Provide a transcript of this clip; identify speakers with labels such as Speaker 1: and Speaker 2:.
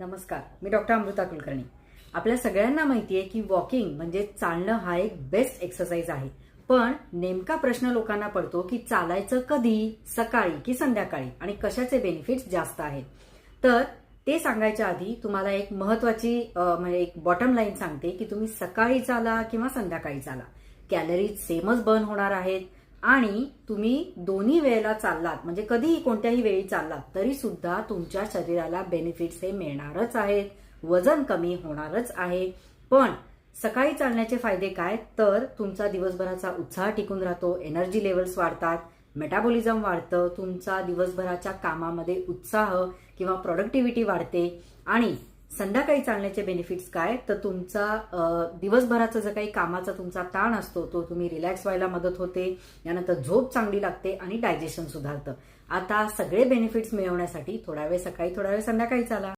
Speaker 1: नमस्कार मी डॉक्टर अमृता कुलकर्णी. आपल्या सगळ्यांना माहिती आहे की वॉकिंग म्हणजे चालणं हा एक बेस्ट एक्सरसाइज आहे. पण नेमका प्रश्न लोकांना पडतो की चालायचं कधी सकाळी की संध्याकाळी आणि कशाचे बेनिफिट्स जास्त आहेत? तर ते सांगायच्या आधी तुम्हाला एक महत्वाची म्हणजे एक बॉटम लाईन सांगते की तुम्ही सकाळी चाला किंवा संध्याकाळी चाला. कॅलरीज सेमच बर्न होणार आहेत. आणि तुम्ही दोन्ही वेळेला चाललात म्हणजे कधीही कोणत्याही वेळी चाललात तरी सुद्धा तुमच्या शरीराला बेनिफिट्स हे मिळणारच आहेत. वजन कमी होणारच आहे. पण सकाळी चालण्याचे फायदे काय? तर तुमचा दिवसभराचा उत्साह टिकून राहतो एनर्जी लेवल्स वाढतात मेटाबॉलिझम वाढतं तुमचा दिवसभराच्या कामामध्ये उत्साह किंवा प्रोडक्टिव्हिटी वाढते आणि संध्याकाळी चालण्याचे बेनिफिट्स काय? तर तुमचा दिवसभराचा जो काही कामाचा तुमचा ताण असतो तो तुम्ही रिलॅक्स व्हायला मदत होते यानंतर झोप चांगली लागते आणि डायजेशन सुधारतं. आता सगळे बेनिफिट्स मिळवण्यासाठी थोडा वेळ सकाळी थोडा वेळ संध्याकाळी चाला.